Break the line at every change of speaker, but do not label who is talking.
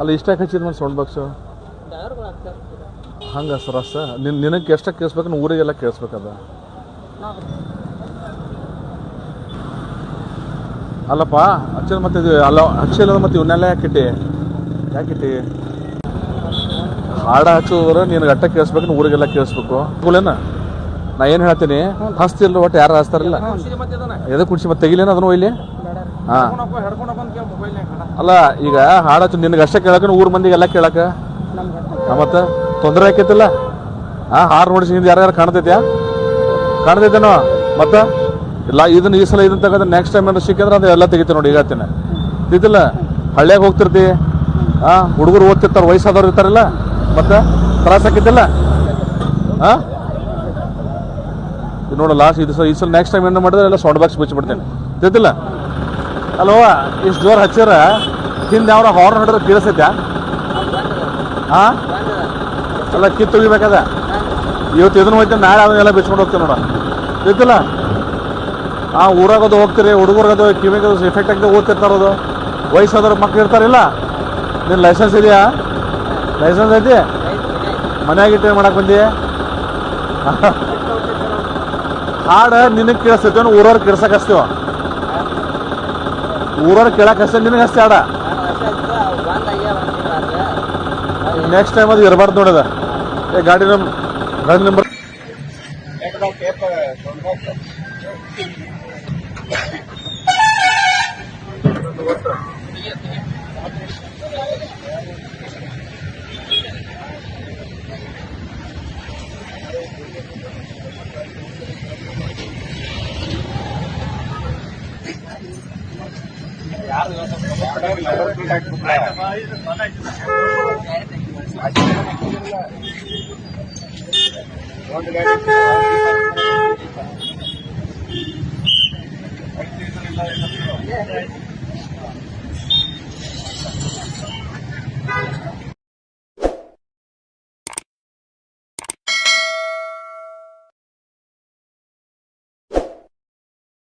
ಅಲ್ಲ ಇಷ್ಟ ಹಚ್ಚಿದ ಮೇಲೆ ಸೌಂಡ್ ಬಾಕ್ಸು? ಹಂಗ ಸರ್ ನಿನ್ ನಿನಗೆ ಎಷ್ಟಕ್ಕೆ ಕೇಳಿಸ್ಬೇಕು ಊರಿಗೆಲ್ಲ ಕೇಳಿಸ್ಬೇಕದ. ಅಲ್ಲಪ್ಪ ಹಚ್ಚಿದ ಮತ್ತೆ ಇದು ಅಲ್ಲ ಹಚ್ಚಿಲ್ಲ ಮತ್ತೆ ಇವನ್ನೆಲ್ಲ ಯಾಕಿಟ್ಟಿ ಯಾಕಿಟ್ಟಿ ಹಾಡ ಹಚ್ಚೋದ್ರೆ ನಿನಗೆ ಅಟ್ಟ ಕೇಳಿಸ್ಬೇಕು ಊರಿಗೆಲ್ಲ ಕೇಳಿಸ್ಬೇಕು. ಕೂಲೇನ ನಾ ಏನು ಹೇಳ್ತೀನಿ? ಹಸ್ತಿಲ್ಲ ಒಟ್ಟು ಯಾರು ಹಸ್ತಾರಿಲ್ಲ. ಎದಕ್ಕೆ ಕುಡ್ಸಿ ಮತ್ತೆ ತೆಗಿಲೇನ ಅದನ್ನು ಇಲ್ಲಿ ಹಾ. ಅಲ್ಲ, ಈಗ ಹಾಡ ಹಚ್ಚು, ನಿನಗೆ ಅಷ್ಟೇ ಕೇಳಕ ಊರ್ ಮಂದಿಗೆಲ್ಲ ಕೇಳಕ ಮತ್ತೆ ತೊಂದರೆ ಆಕೈತಿಲ್ಲ? ಆ ಹಾರ್ ನೋಡಿಸಿ ಹಿಂದೆ ಯಾರ್ಯಾರು ಕಾಣ್ತೈತ್ಯಾ? ಕಾಣ್ತೈತೇನೋ? ಮತ್ತ? ಇಲ್ಲ, ಇದನ್ನ ಈ ಸಲ ಇದನ್ನ ತಗದ ನೆಕ್ಸ್ಟ್ ಟೈಮ್ ಏನಾದ್ರು ಸಿಕ್ಕಿದ್ರೆ ಅದು ಎಲ್ಲ ತೆಗಿತೀವಿ ನೋಡಿ ಈಗತ್ತಿನ ತಿದ್ದಿಲ್ಲ ಹಳ್ಳಿಯಾಗ ಹೋಗ್ತಿರ್ತಿ? ಆ, ಹುಡುಗರು ಓದ್ತಿರ್ತಾರ, ವಯಸ್ಸಾದವ್ರು ಇರ್ತಾರಲ್ಲ? ಮತ್ತೆ? ತ್ರಾಸ ಆಕೈತಿಲ್ಲ? ನೋಡ ನೋಡು ಲಾಸ್ಟ್ ಇದು ಸಲ ಈ ಸಲ ನೆಕ್ಸ್ಟ್ ಟೈಮ್ ಏನು ಮಾಡಿದ್ರೆ ಎಲ್ಲ ಸೌಂಡ್ ಬಾಕ್ಸ್ ಬಿಚ್ಚಿಬಿಡ್ತೇನೆ. ತಿದ್ದಿಲ್ಲ ಅಲ್ವಾ ಇಷ್ಟು ಜೋರು ಹಚ್ಚಿರ? ಹಿಂದೆ ಅವ್ರ ಹಾರ್ನ್ ಹೊಡೆದ್ರೆ ಕೇಳಿಸೈತ ಹಾ? ಅಲ್ಲ, ಕಿತ್ತು ತೆಗಿಬೇಕದ? ಇವತ್ತು ಇದನ್ನು ಹೋಯ್ತು, ನಾಳೆ ಅದನ್ನೆಲ್ಲ ಬಿಚ್ಕೊಂಡು ಹೋಗ್ತೀನಿ ನೋಡ. ಗೊತ್ತಿಲ್ಲ? ಆ ಊರಾಗೋದು ಹೋಗ್ತೀರಿ, ಹುಡುಗರ್ಗದು ಕಿವಿಗೆ ಎಫೆಕ್ಟ್ ಆಗದೆ ಓದ್ತಿರ್ತಾರದು ವಯಸ್ಸಾದ್ರ ಮಕ್ಳು ಇರ್ತಾರಿಲ್ಲ ನಿನ್ನ ಲೈಸೆನ್ಸ್ ಇದೆಯಾ? ಲೈಸೆನ್ಸ್ ಐತಿ? ಮನೆಯಾಗಿಟ್ಟು ಮಾಡಕ್ಕೆ ಬಂದಿ? ಹಾಡು ನಿನಗೆ ಕೇಳಿಸ್ತೈತೆ, ಊರವ್ರು ಕೇಳ್ಸಕ್ಕೆ ಹಚ್ತೀವ? ಊರವ್ರು ಕೇಳಕ್ ಅಷ್ಟೇ, ನಿನಗೆ ಅಷ್ಟೇ ಆಡ. ನೆಕ್ಸ್ಟ್ ಟೈಮ್ ಅದು ಇರಬಾರ್ದು ನೋಡದ. ಏ, ಗಾಡಿ ನಮ್ ಗಾಡಿ ನಂಬರ್ Yeah.